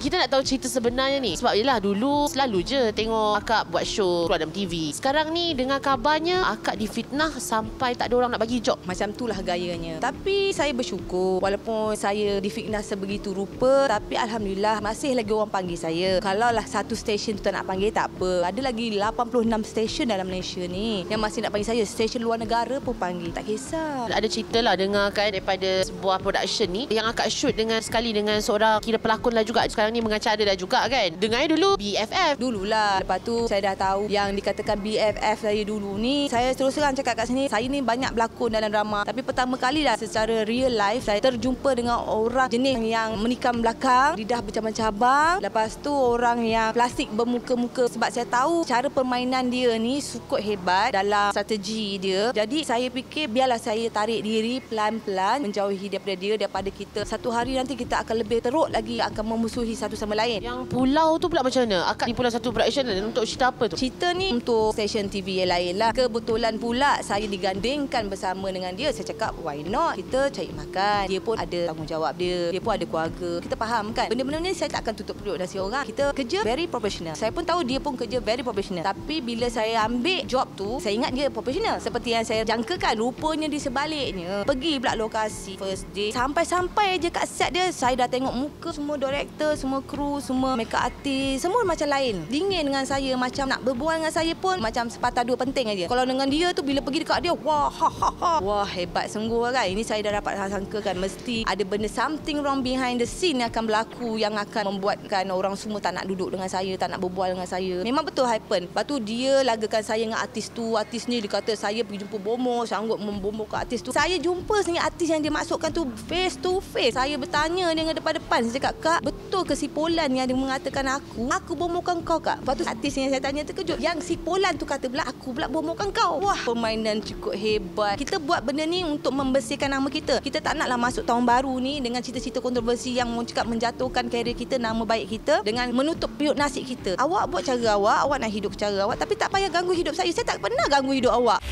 Kita nak tahu cerita sebenarnya ni. Sebab yelah dulu selalu je tengok akak buat show keluar dalam TV. Sekarang ni dengan kabarnya akak difitnah sampai tak ada orang nak bagi job. Macam itulah gayanya. Tapi saya bersyukur walaupun saya difitnah sebegitu rupa tapi alhamdulillah masih lagi orang panggil saya. Kalau lah satu stesen tu tak nak panggil tak apa. Ada lagi 86 stesen dalam Malaysia ni yang masih nak panggil saya. Stesen luar negara pun panggil. Tak kisah. Ada cerita lah dengar kan daripada sebuah production ni yang akak shoot dengan sekali dengan seorang kira pelakon lah juga. Sekarang ni mengacara dah juga kan. Dengarnya dulu BFF. Dululah. Lepas tu saya dah tahu yang dikatakan BFF saya dulu ni. Saya terus terang cakap kat sini. Saya ni banyak berlakon dalam drama. Tapi pertama kali dah secara real life saya terjumpa dengan orang jenis yang menikam belakang. Lidah bercabang-cabang. Lepas tu orang yang plastik bermuka-muka. Sebab saya tahu cara permainan dia ni sukut hebat dalam strategi dia. Jadi saya fikir biarlah saya tarik diri pelan-pelan menjauhi daripada dia daripada kita. Satu hari nanti kita akan lebih teruk lagi akan memusuhi satu sama lain. Yang pulau tu pula macam mana? Akak di pulau satu production untuk cerita apa tu? Cerita ni untuk stesen TV yang lain lah. Kebetulan pula saya digandingkan bersama dengan dia. Saya cakap why not? Kita cari makan. Dia pun ada tanggungjawab dia. Dia pun ada keluarga. Kita faham kan? Benda-benda ni saya tak akan tutup perut nasi orang. Kita kerja very professional. Saya pun tahu dia pun kerja very professional. Tapi bila saya ambil job tu, saya ingat dia professional. Seperti yang saya jangkakan. Rupanya di sebaliknya. Pergi pula lokasi first day. Sampai-sampai je kat set dia, saya dah tengok muka semua director, semua kru, semua makeup artist. Semua macam lain. Dingin dengan saya. Macam nak berbual dengan saya pun macam sepatah dua penting aja. Kalau dengan dia tu, bila pergi dekat dia, wah, ha, ha, ha. Wah, hebat sungguh kan. Ini saya dah dapat sangkakan. Mesti ada benda something wrong behind the scene yang akan berlaku yang akan membuatkan orang semua tak nak duduk dengan saya, tak nak berbual dengan saya. Memang betul happen. Lepas tu dia lagakan saya dengan artis tu, artis ni dia kata saya pergi jumpa bomo, sanggup membombo ke artis tu. Saya jumpa sini artis yang dia masukkan tu face to face. Saya bertanya dengan depan-depan. Saya cakap, Kak, betul ke si Polan yang dia mengatakan aku? Aku bomokan kau, Kak. Lepas tu artis yang saya tanya terkejut. Yang si Polan tu kata pula, aku pula bomokan kau. Wah, permainan cukup hebat. Kita buat benda ni untuk membersihkan nama kita. Kita tak naklah masuk tahun baru ni dengan cerita-cerita kontroversi yang cakap menjatuhkan karier kita, nama baik kita dengan menutup piut nasib kita. Awak buat cara awak, awak nak hidup cara awak tapi tak payah ganggu hidup saya. Saya tak pernah ganggu hidup awak.